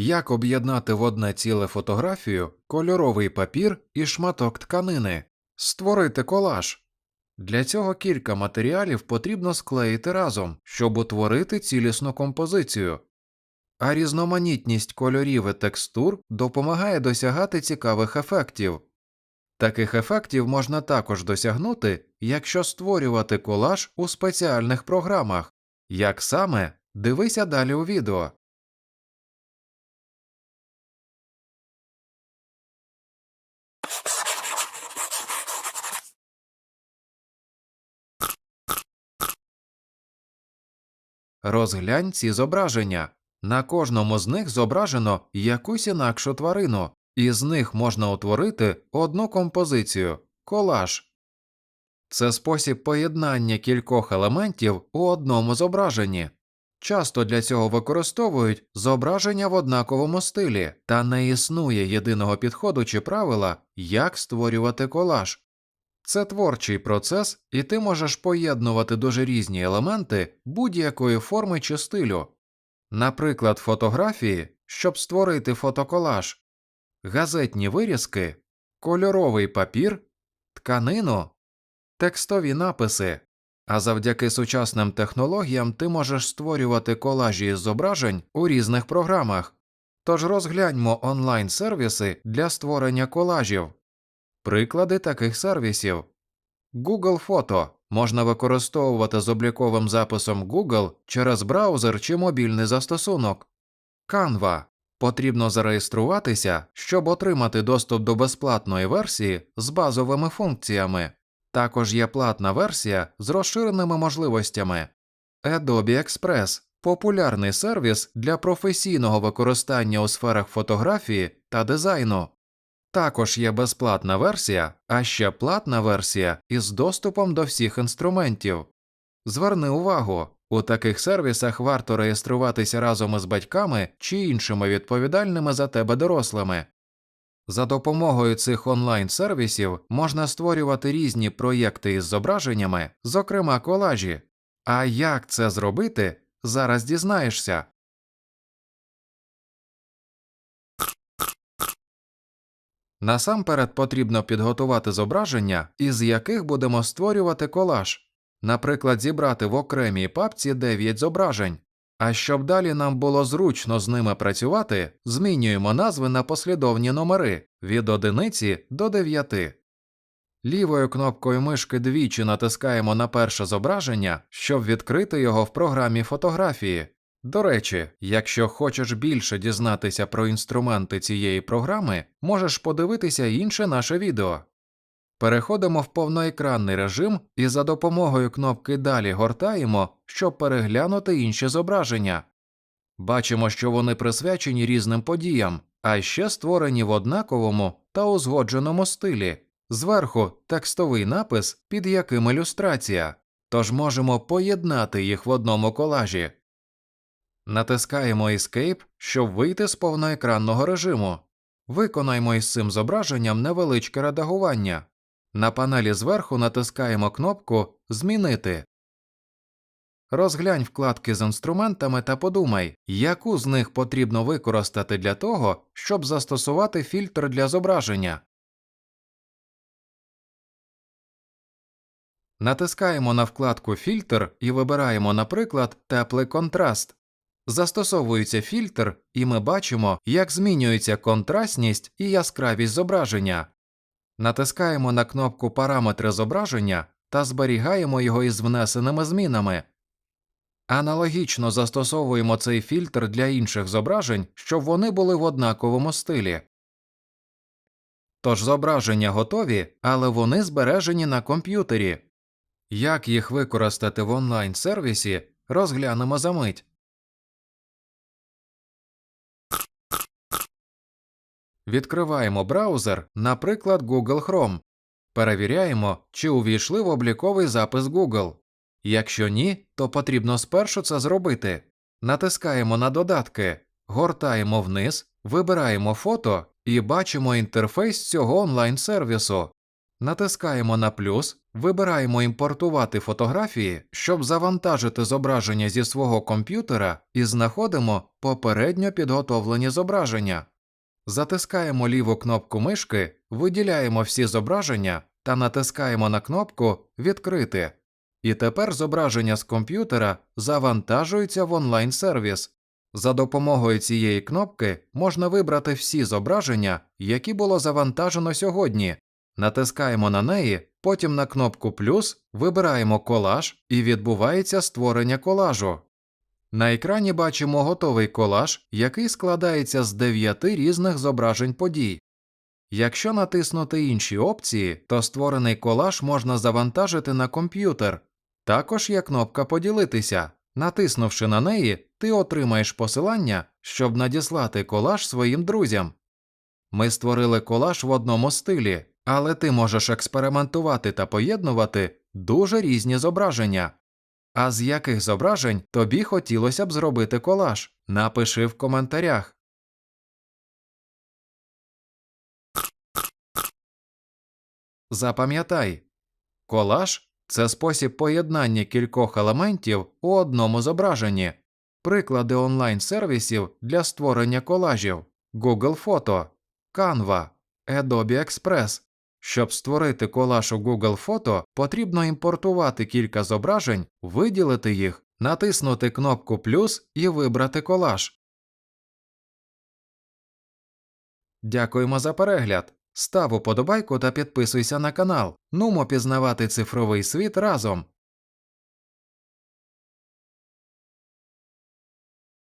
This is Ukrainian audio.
Як об'єднати в одне ціле фотографію, кольоровий папір і шматок тканини, створити колаж. Для цього кілька матеріалів потрібно склеїти разом, щоб утворити цілісну композицію. А різноманітність кольорів і текстур допомагає досягати цікавих ефектів. Таких ефектів можна також досягнути, якщо створювати колаж у спеціальних програмах. Як саме, дивися далі у відео. Розглянь ці зображення. На кожному з них зображено якусь інакшу тварину, і з них можна утворити одну композицію колаж. Це спосіб поєднання кількох елементів у одному зображенні. Часто для цього використовують зображення в однаковому стилі, та не існує єдиного підходу чи правила, як створювати колаж. Це творчий процес, і ти можеш поєднувати дуже різні елементи будь-якої форми чи стилю. Наприклад, фотографії, щоб створити фотоколаж, газетні вирізки, кольоровий папір, тканину, текстові написи. А завдяки сучасним технологіям ти можеш створювати колажі із зображень у різних програмах. Тож розгляньмо онлайн сервіси для створення колажів. Приклади таких сервісів Google Фото можна використовувати з обліковим записом Google через браузер чи мобільний застосунок. Canva потрібно зареєструватися, щоб отримати доступ до безплатної версії з базовими функціями. Також є платна версія з розширеними можливостями. Adobe Express популярний сервіс для професійного використання у сферах фотографії та дизайну. Також є безплатна версія, а ще платна версія із доступом до всіх інструментів. Зверни увагу, у таких сервісах варто реєструватися разом із батьками чи іншими відповідальними за тебе дорослими. За допомогою цих онлайн сервісів можна створювати різні проєкти із зображеннями, зокрема колажі. А як це зробити, зараз дізнаєшся. Насамперед потрібно підготувати зображення, із яких будемо створювати колаж, наприклад, зібрати в окремій папці 9 зображень. А щоб далі нам було зручно з ними працювати, змінюємо назви на послідовні номери від одиниці до 9. Лівою кнопкою мишки двічі натискаємо на перше зображення, щоб відкрити його в програмі фотографії. До речі, якщо хочеш більше дізнатися про інструменти цієї програми, можеш подивитися інше наше відео. Переходимо в повноекранний режим і за допомогою кнопки Далі гортаємо, щоб переглянути інші зображення. Бачимо, що вони присвячені різним подіям, а ще створені в однаковому та узгодженому стилі. Зверху текстовий напис, під яким ілюстрація, тож можемо поєднати їх в одному колажі. Натискаємо Escape, щоб вийти з повноекранного режиму. Виконаймо із цим зображенням невеличке редагування. На панелі зверху натискаємо кнопку Змінити. Розглянь вкладки з інструментами та подумай, яку з них потрібно використати для того, щоб застосувати фільтр для зображення. Натискаємо на вкладку Фільтр і вибираємо, наприклад, теплий контраст. Застосовується фільтр, і ми бачимо, як змінюється контрастність і яскравість зображення. Натискаємо на кнопку Параметри зображення та зберігаємо його із внесеними змінами. Аналогічно застосовуємо цей фільтр для інших зображень, щоб вони були в однаковому стилі. Тож зображення готові, але вони збережені на комп'ютері. Як їх використати в онлайн сервісі, розглянемо за мить. Відкриваємо браузер, наприклад, Google Chrome. Перевіряємо, чи увійшли в обліковий запис Google. Якщо ні, то потрібно спершу це зробити. Натискаємо на додатки, гортаємо вниз, вибираємо фото і бачимо інтерфейс цього онлайн сервісу. Натискаємо на плюс, вибираємо імпортувати фотографії, щоб завантажити зображення зі свого комп'ютера і знаходимо попередньо підготовлені зображення. Затискаємо ліву кнопку мишки, виділяємо всі зображення та натискаємо на кнопку Відкрити. І тепер зображення з комп'ютера завантажуються в онлайн-сервіс. За допомогою цієї кнопки можна вибрати всі зображення, які було завантажено сьогодні. Натискаємо на неї, потім на кнопку плюс, вибираємо колаж і відбувається створення колажу. На екрані бачимо готовий колаж, який складається з 9 різних зображень подій. Якщо натиснути інші опції, то створений колаж можна завантажити на комп'ютер. Також є кнопка Поділитися. Натиснувши на неї, ти отримаєш посилання, щоб надіслати колаж своїм друзям. Ми створили колаж в одному стилі, але ти можеш експериментувати та поєднувати дуже різні зображення. А з яких зображень тобі хотілося б зробити колаж? Напиши в коментарях. Запам'ятай, колаж це спосіб поєднання кількох елементів у одному зображенні. Приклади онлайн-сервісів для створення колажів Google Фото, Canva, Adobe Express. Щоб створити колаж у Google Фото, потрібно імпортувати кілька зображень, виділити їх, натиснути кнопку плюс і вибрати колаж. Дякуємо за перегляд. Став уподобайку та підписуйся на канал. Нумо пізнавати цифровий світ разом.